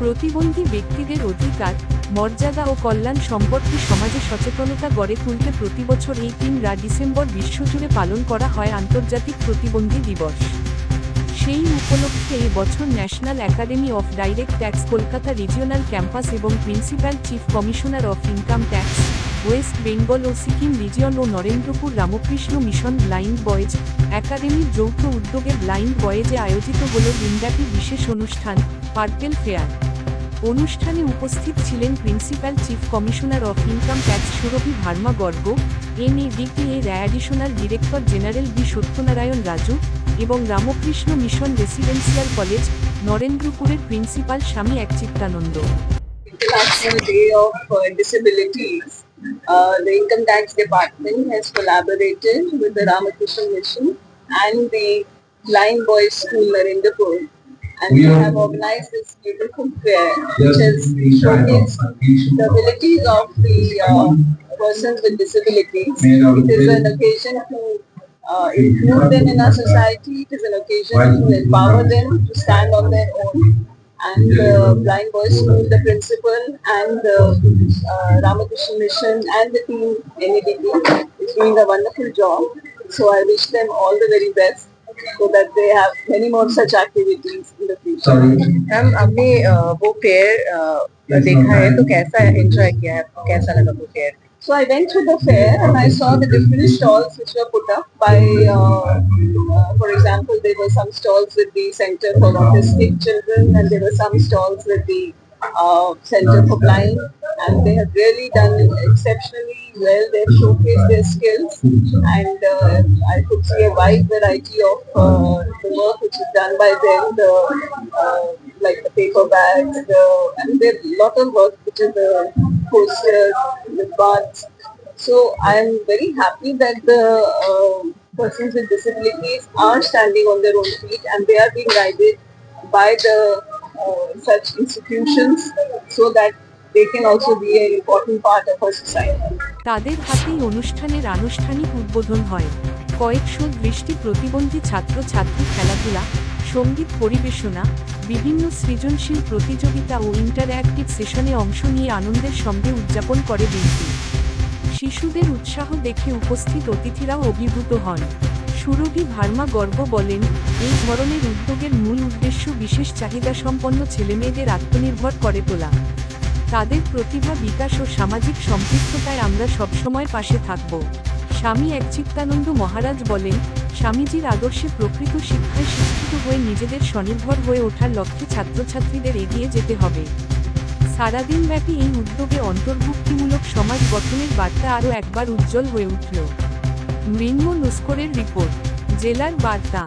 প্রতিবন্ধী ব্যক্তিদের অধিকার, মর্যাদা ও কল্যাণ সম্পর্কে সমাজে সচেতনতা গড়ে তুলতে প্রতিবছর এই তিনরা ডিসেম্বর বিশ্বজুড়ে পালন করা হয় আন্তর্জাতিক প্রতিবন্ধী দিবস। সেই উপলক্ষে এই বছর national academy of direct tax Kolkata regional campus এবং principal chief commissioner of income tax, West Bengal O Sikkim region O Narendrapur Ramakrishna mission blind boys একাডেমির যৌথ উদ্যোগে ব্লাইন্ড বয়েজে আয়োজিত হল দিনব্যাপী বিশেষ অনুষ্ঠান, পার্পেল ফেয়ার। অনুষ্ঠানে উপস্থিত ছিলেন principal chief commissioner of income tax Surabhi Verma Garg N এর additional director general B Satyanarayana Raju এবং রামকৃষ্ণ মিশন রেসিডেন্সিয়াল কলেজ নরেন্দ্রপুরের প্রিন্সিপাল স্বামী এক Chittananda. uh, uh, the Income Tax Department has collaborated with the Ramakrishna Mission and the Blind Boys School Narendra and we have organized this beautiful fair which has showcased the abilities of the uh, persons with disabilities. It is an occasion to uh, include them in our society. It is an occasion to empower them to stand on their own. And the Blind Boys School, the principal and the uh, Ramakrishna Mission and the team NEDP is doing a wonderful job. So I wish them all the very best so that they have many more such activities in the future. Ma'am आपने अ, वो fair देखा है तो कैसा enjoy किया है आपको कैसा लगा वो fair So I went to the fair and I saw the different stalls which were put up by, uh, uh, for example, there were some stalls with the Center for Autistic Children and there were some stalls with the uh, Center for Blind and they have really done exceptionally well. They've showcased their skills and uh, I could see a wide variety of uh, the work which is done by them, the uh, like the paper bags, the, and there's a lot of work which is the posters, the cards. So I'm very happy that the uh, persons with disabilities are standing on their own feet and they are being guided by the uh, such institutions so that তাদের হাতেই অনুষ্ঠানের আনুষ্ঠানিক উদ্বোধন হয়। কয়েকশো দৃষ্টি প্রতিবন্ধী ছাত্র ছাত্রী খেলাধুলা, সংগীত পরিবেশনা, বিভিন্ন সৃজনশীল প্রতিযোগিতা ও ইন্টারঅ্যাক্টিভ সেশনে অংশ নিয়ে আনন্দের সঙ্গে উদযাপন করে দিনটি। শিশুদের উৎসাহ দেখে উপস্থিত অতিথিরাও অভিভূত হন। সুরভি ভার্মা গর্ব বলেন, এই ধরনের উদ্যোগের মূল উদ্দেশ্য বিশেষ চাহিদা সম্পন্ন ছেলেমেয়েদের আত্মনির্ভর করে তোলা। তাদের প্রতিভা, বিকাশ ও সামাজিক সম্পৃক্ততায় আমরা সবসময় পাশে থাকব। স্বামী একচিত্তানন্দ মহারাজ বলেন, স্বামীজির আদর্শে প্রকৃত শিক্ষায় শিক্ষিত হয়ে নিজেদের স্বনির্ভর হয়ে ওঠার লক্ষ্যে ছাত্রছাত্রীদের এগিয়ে যেতে হবে। সারাদিনব্যাপী এই উদ্যোগে অন্তর্ভুক্তিমূলক সমাজ গঠনের বার্তা আরও একবার উজ্জ্বল হয়ে উঠল। মৃন্ম নস্করের রিপোর্ট, জেলার বার্তা।